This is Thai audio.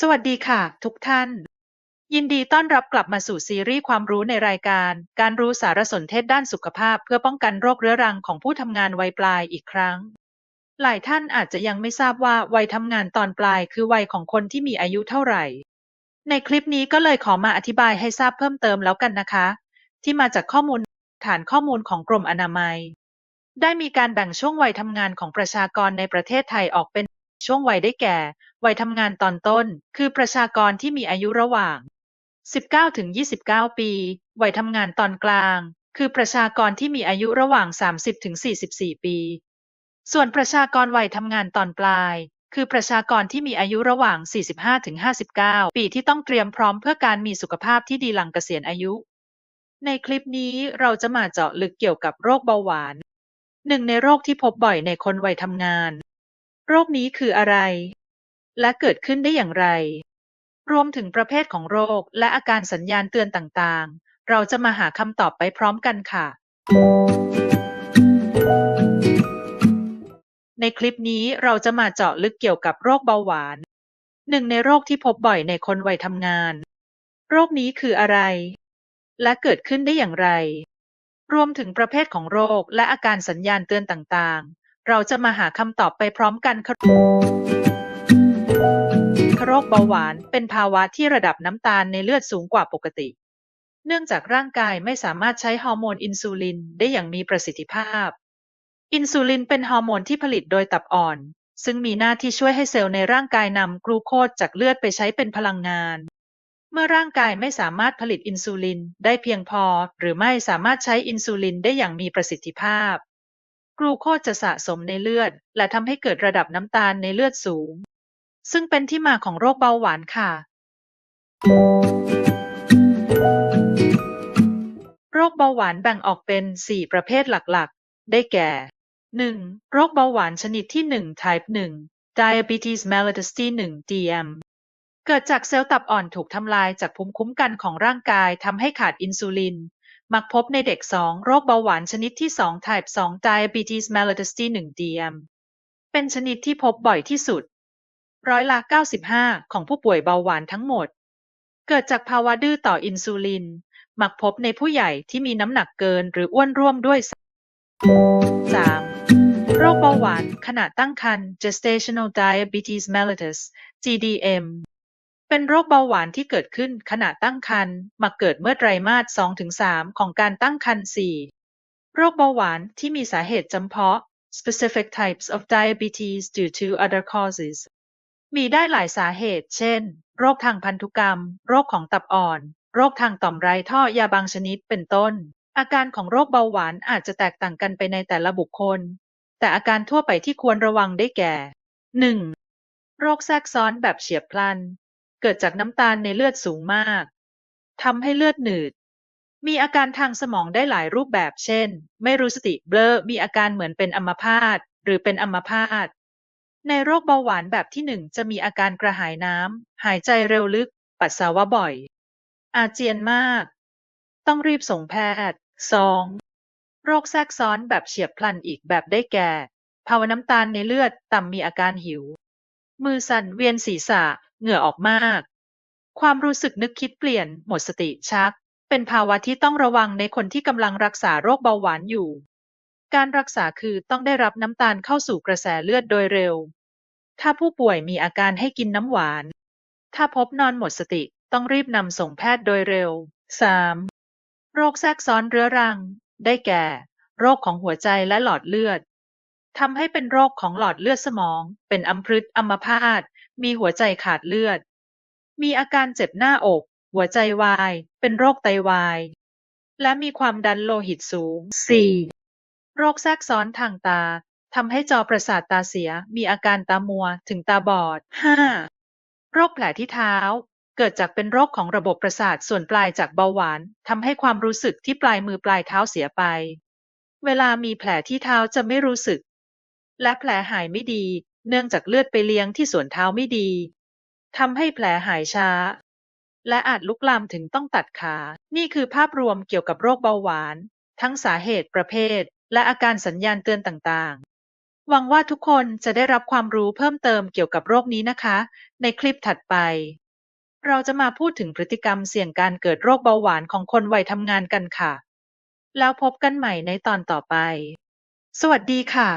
สวัสดีค่ะ ทุกท่าน ยินดีต้อนรับกลับมาสู่ซีรีส์ความรู้ในรายการ การรู้สารสนเทศด้านสุขภาพ เพื่อป้องกันโรคเรื้อรังของผู้ทำงานวัยปลายอีกครั้ง หลายท่านอาจจะยังไม่ทราบว่าวัยทำงานตอนปลายคือวัยของคนที่มีอายุเท่าไหร่ ในคลิปนี้ก็เลยขอมาอธิบายให้ทราบเพิ่มเติมแล้วกันนะคะ ที่มาจากข้อมูลฐานข้อมูลของกรมอนามัย ได้มีการแบ่งช่วงวัยทำงานของประชากรในประเทศไทยออกเป็นช่วงวัยได้แก่ วัยทำงานตอนต้น คือประชากรที่มีอายุระหว่าง 19 ถึง 29 ปี วัยทำงานตอนกลาง คือประชากรที่มีอายุระหว่าง 30 ถึง 44 ปี ส่วนประชากรวัยทำงานตอนปลาย คือประชากรที่มีอายุระหว่าง 45 ถึง 59 ปีที่ต้องเตรียมพร้อมเพื่อการมีสุขภาพที่ดีหลังเกษียณอายุ ในคลิปนี้เราจะมาเจาะลึกเกี่ยวกับโรคเบาหวาน หนึ่งในโรคที่พบบ่อยในคนวัยทำงาน โรคนี้คืออะไร และเกิดขึ้นได้อย่างไร รวมถึงประเภทของโรค และอาการสัญญาณเตือนต่าง ๆ เราจะมาหาคำตอบไปพร้อมกันค่ะ ในคลิปนี้เราจะมาเจาะลึกเกี่ยวกับโรคเบาหวาน หนึ่งในโรคที่พบบ่อยในคนวัยทำงาน โรคนี้คืออะไร และเกิดขึ้นได้อย่างไร รวมถึงประเภทของโรคและอาการสัญญาณเตือนต่าง ๆ เราจะมาหาคำตอบไปพร้อมกันค่ะ โรคเบาหวานเป็นภาวะที่ระดับน้ำตาลในเลือดสูงกว่าปกติ เนื่องจากร่างกายไม่สามารถใช้ฮอร์โมนอินซูลินได้อย่างมีประสิทธิภาพ อินซูลินเป็นฮอร์โมนที่ผลิตโดยตับอ่อน ซึ่งมีหน้าที่ช่วยให้เซลล์ในร่างกายนำกลูโคสจากเลือดไปใช้เป็นพลังงาน เมื่อร่างกายไม่สามารถผลิตอินซูลินได้เพียงพอ หรือไม่สามารถใช้อินซูลินได้อย่างมีประสิทธิภาพ กลูโคสจะสะสมในเลือด และทำให้เกิดระดับน้ำตาลในเลือดสูง ซึ่งเป็นที่มาของโรคเบาหวานค่ะ โรคเบาหวานแบ่งออกเป็น4ประเภทหลักๆ ได้แก่ 1. โรคเบาหวานชนิดที่ 1 type 1 diabetes mellitus T1 DM เกิดจากเซลล์ตับอ่อนถูกทำลายจากภูมิคุ้มกันของร่างกายทำให้ขาดอินซูลิน มักพบในเด็ก 2 โรคเบาหวานชนิดที่ 2 type 2 diabetes mellitus T1 DM เป็นชนิดที่พบบ่อยที่สุด ร้อยละ 95 ของผู้ป่วยเบาหวานทั้งหมด เกิดจากภาวะดื้อต่ออินซูลิน มักพบในผู้ใหญ่ที่มีน้ำหนักเกินหรืออ้วนร่วมด้วย 3. โรคเบาหวานขณะตั้งครรภ์ gestational diabetes mellitus GDM เป็นโรคเบาหวานที่เกิดขึ้นขณะตั้งครรภ์มักเกิดเมื่อไตรมาส 2-3 ของการตั้งครรภ์ 4. โรคเบาหวานที่มีสาเหตุจำเพาะ specific types of diabetes due to other causes มีได้หลายสาเหตุ เช่น โรคทางพันธุกรรม โรคของตับอ่อน โรคทางต่อมไรท่อยาบางชนิด เป็นต้น อาการของโรคเบาหวานอาจจะแตกต่างกันไปในแต่ละบุคคล แต่อาการทั่วไปที่ควรระวังได้แก่ 1. โรคแทรกซ้อนแบบเฉียบพลัน เกิดจากน้ำตาลในเลือดสูงมากทำให้เลือดหนืด มีอาการทางสมองได้หลายรูปแบบ เช่น ไม่รู้สติเบลอ มีอาการเหมือนเป็นอัมพาต หรือเป็นอัมพาต ในโรคเบาหวานแบบที่หนึ่งจะมีอาการกระหายน้ำ หายใจเร็วลึก ปัสสาวะบ่อย อาเจียนมาก ต้องรีบส่งแพทย์ 2. โรคแทรกซ้อนแบบเฉียบพลันอีกแบบได้แก่ ภาวะน้ำตาลในเลือดต่ำมีอาการหิว มือสั่นเวียนศีรษะ เหงื่อออกมาก ความรู้สึกนึกคิดเปลี่ยน หมดสติชัก เป็นภาวะที่ต้องระวังในคนที่กำลังรักษาโรคเบาหวานอยู่ การรักษาคือต้องได้รับน้ำตาลเข้าสู่กระแสเลือดโดยเร็ว ถ้าผู้ป่วยมีอาการให้กินน้ำหวาน ถ้าพบนอนหมดสติต้องรีบนำส่งแพทย์โดยเร็ว 3. โรคแทรกซ้อนเรื้อรัง ได้แก่ โรคของหัวใจและหลอดเลือดทำให้เป็นโรคของหลอดเลือดสมอง เป็นอัมพฤกษ์อัมพาต มีหัวใจขาดเลือด มีอาการเจ็บหน้าอก หัวใจวาย เป็นโรคไตวาย และมีความดันโลหิตสูง 4. โรคแทรกซ้อนทางตา ทำให้จอประสาทตาเสีย มีอาการตามัว ถึงตาบอด 5. โรคแผลที่เท้า เกิดจากเป็นโรคของระบบประสาทส่วนปลายจากเบาหวาน ทำให้ความรู้สึกที่ปลายมือปลายเท้าเสียไป เวลามีแผลที่เท้าจะไม่รู้สึก และแผลหายไม่ดี เนื่องจากเลือดไปเลี้ยงที่ส่วนเท้าไม่ดี ทำให้แผลหายช้า และอาจลุกลามถึงต้องตัดขา นี่คือภาพรวมเกี่ยวกับโรคเบาหวาน ทั้งสาเหตุประเภท และอาการสัญญาณเตือนต่าง ๆ หวังว่าทุกคนจะได้รับความรู้เพิ่มเติมเกี่ยวกับโรคนี้นะคะ ในคลิปถัดไป เราจะมาพูดถึงพฤติกรรมเสี่ยงการเกิดโรคเบาหวานของคนวัยทำงานกันค่ะ แล้วพบกันใหม่ในตอนต่อไป สวัสดีค่ะ